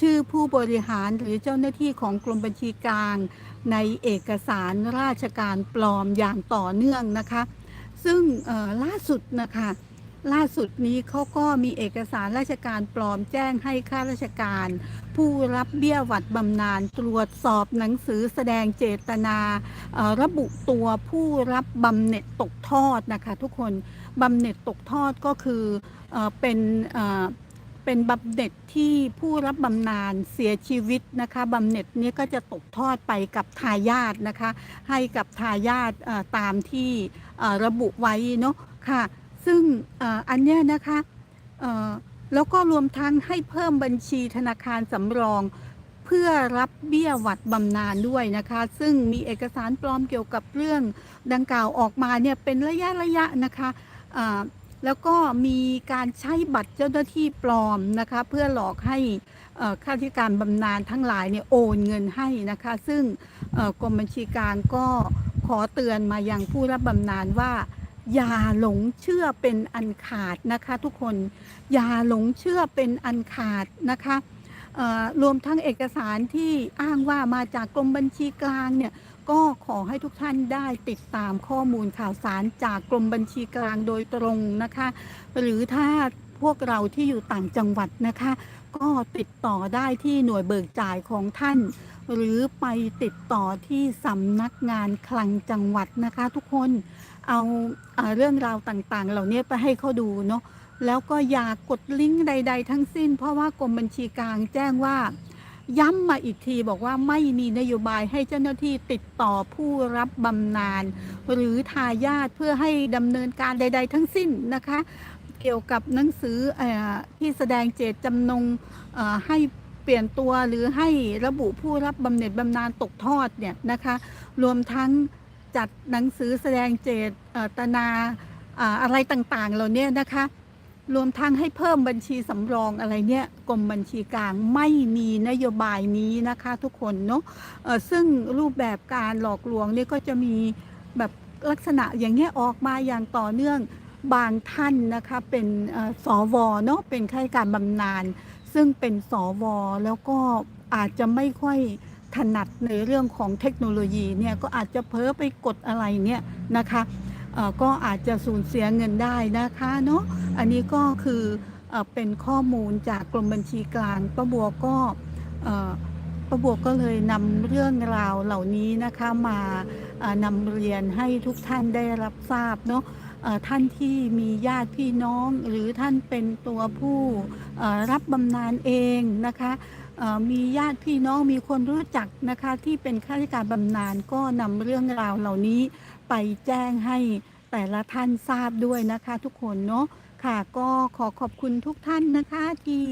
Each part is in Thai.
ชื่อผู้บริหารหรือเจ้าหน้าที่ของกรมบัญชีกลางในเอกสารราชการปลอมอย่างต่อเนื่องนะคะ ซึ่งล่าสุดนะคะล่าสุดนี้เขาก็มีเอกสารราชการปลอมแจ้งให้ข้าราชการ ผู้รับเบี้ยหวัดบำนาญตรวจสอบหนังสือแสดงเจตนาระบุตัวผู้รับบำเหน็จตกทอดนะคะทุกคนบำเหน็จตกทอดก็คืออเป็น เป็นบำเหน็จที่ผู้รับบำนาญเสียชีวิตนะคะบำเหน็จนี้ก็จะตกทอดไปกับทายาทนะคะ ให้กับทายาทตามที่ระบุไว้เนาะค่ะ ซึ่งอ,อันเนี้ยนะคะแล้วก็รวมทั้งให้เพิ่มบัญชีธนาคารสำรองเพื่อรับเบี้ยหวัดบำนาญด้วยนะคะ ซึ่งมีเอกสารปลอมเกี่ยวกับเรื่องดังกล่าวออกมาเนี่ยเป็นระยะระยะนะคะ แล้วก็มีการใช้บัตรเจ้าหน้าที่ปลอมนะคะเพื่อหลอกให้ข้าราชการบำนาญทั้งหลายเนี่ยโอนเงินให้นะคะ ซึ่งกรมบัญชีกลางก็ขอเตือนมายังผู้รับบำนาญว่า อย่าหลงเชื่อเป็นอันขาดนะคะ ทุกคนอย่าหลงเชื่อเป็นอันขาดนะคะรวมทั้งเอกสารที่อ้างว่ามาจากกรมบัญชีกลางเนี่ย ก็ขอให้ทุกท่านได้ติดตามข้อมูลข่าวสารจากกรมบัญชีกลางโดยตรงนะคะ หรือถ้าพวกเราที่อยู่ต่างจังหวัดนะคะ ก็ติดต่อได้ที่หน่วยเบิกจ่ายของท่าน หรือไปติดต่อที่สำนักงานคลังจังหวัดนะคะ ทุกคนเอาเออเรื่องราวต่างๆ เหล่านี้ไปให้เขาดูเนาะแล้วก็อย่ากดลิงก์ใด ๆ ทั้งสิ้น เพราะว่ากรมบัญชีกลางแจ้งว่า ย้ำมาอีกทีบอกว่าไม่มีนโยบายให้เจ้าหน้าที่ติดต่อผู้รับบำนาญหรือทายาทเพื่อให้ดำเนินการใด ๆ ทั้งสิ้นนะคะ เกี่ยวกับหนังสืออที่แสดงเจตจำนงให้เปลี่ยนตัวหรือให้ระบุผู้รับบำเหน็จบำนาญตกทอดเนี่ยนะคะ รวมทั้งจัดหนังสือแสดงเจตนาอะไรต่างๆ เหล่านี้นะคะ รวมทั้งให้เพิ่มบัญชีสำรองอะไรเนี่ยกรมบัญชีกลางไม่มีนโยบายนี้นะคะทุกคนเนาะซึ่งรูปแบบการหลอกลวงเนี่ยก็จะมีแบบลักษณะอย่างเงี้ยออกมาอย่างต่อเนื่องบางท่านนะคะเป็นเอ่อสวเนาะเป็นข้าราชการบำนาญซึ่งเป็นสวแล้วก็อาจจะไม่ค่อยถนัดในเรื่องของเทคโนโลยีเนี่ยก็อาจจะเพ้อไปกดอะไรเนี่ยนะคะก็อาจจะสูญเสียเงินได้นะคะเนาะ อันนี้ก็คือเอ่อเป็นข้อมูลจากกรมบัญชีกลางป้าบัวก็ป้าบัวก็เลยนำเรื่องราวเหล่านี้นะคะมานำเรียนให้ทุกท่านได้รับทราบเนาะท่านที่มีญาติพี่น้อง หรือท่านเป็นตัวผู้รับบำนาญเองนะคะมีญาติพี่น้องมีคนรู้จักนะคะที่เป็นข้าราชการบำนาญก็นำเรื่องราวเหล่านี้ไปแจ้งให้แต่ละท่านทราบด้วยนะคะทุกคนเนาะ ค่ะก็ขอขอบคุณทุกท่านนะคะที่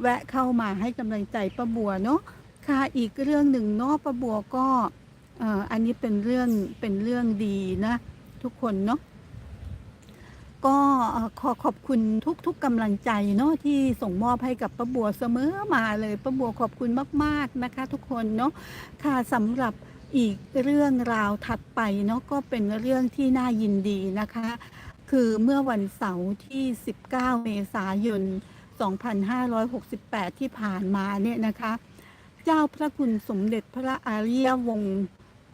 แวะเข้ามาให้กำลังใจป้าบัวเนาะค่ะอีกเรื่องหนึ่งเนาะป้าบัวก็ออันนี้เป็นเรื่องเป็นเรื่องดีนะทุกคนเนาะก็ขอขอบคุณทุกๆกำลังใจเนาะที่ส่งมอบให้กับป้าบัวเสมอมาเลยป้าบัวขอบคุณมาก ๆนะคะ ทุกคนเนาะค่ะสำหรับอีกเรื่องราวถัดไปเนาะก็เป็นเรื่องที่น่ายินดีนะคะ คือเมื่อวันเสาร์ที่ 19 เมษายน 2568 ที่ผ่านมาเนี่ยนะคะ เจ้าพระคุณสมเด็จพระอริยวงศ์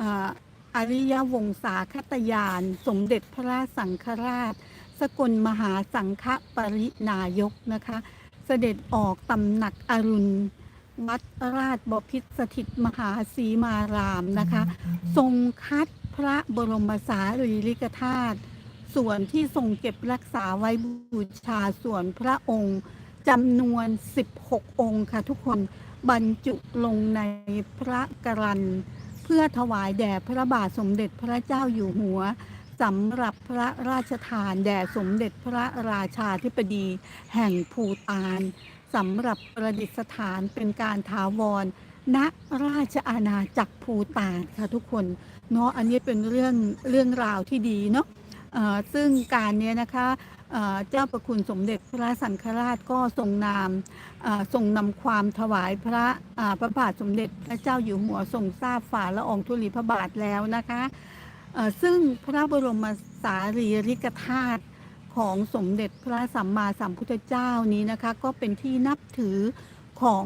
อ่ออริยวงศาคตยาน สมเด็จพระสังฆราช สกลมหาสังฆปรินายกนะคะ เสด็จออกตำหนักอรุณวัดราชบพิตรสถิตมหาสีมารามนะคะ ทรงคัดพระบรมสารีริกธาตุ ส่วนที่ทรงเก็บรักษาไว้บูชาส่วนพระองค์จำนวน 16 องค์ค่ะทุกคนบรรจุลงในพระกรันเพื่อถวายแด่พระบาทสมเด็จพระเจ้าอยู่หัวสำหรับพระราชทานแด่สมเด็จพระราชาธิบดีแห่งภูตานสำหรับประดิษฐานเป็นการถาวร ณราชอาณาจักรภูตานค่ะทุกคนเนาะอันนี้เป็นเรื่องเรื่องราวที่ดีเนาะ ซึ่งการเนี้ยนะคะเจ้าประคุณสมเด็จพระสังฆราชก็ทรงนามทรงนำความถวายพระพระบาทสมเด็จพระเจ้าอยู่หัวทรงทราบฝ่าละอองธุลีพระบาทแล้วนะคะซึ่งพระบรมสารีริกธาตุของสมเด็จพระสัมมาสัมพุทธเจ้านี้นะคะ ก็เป็นที่นับถือของ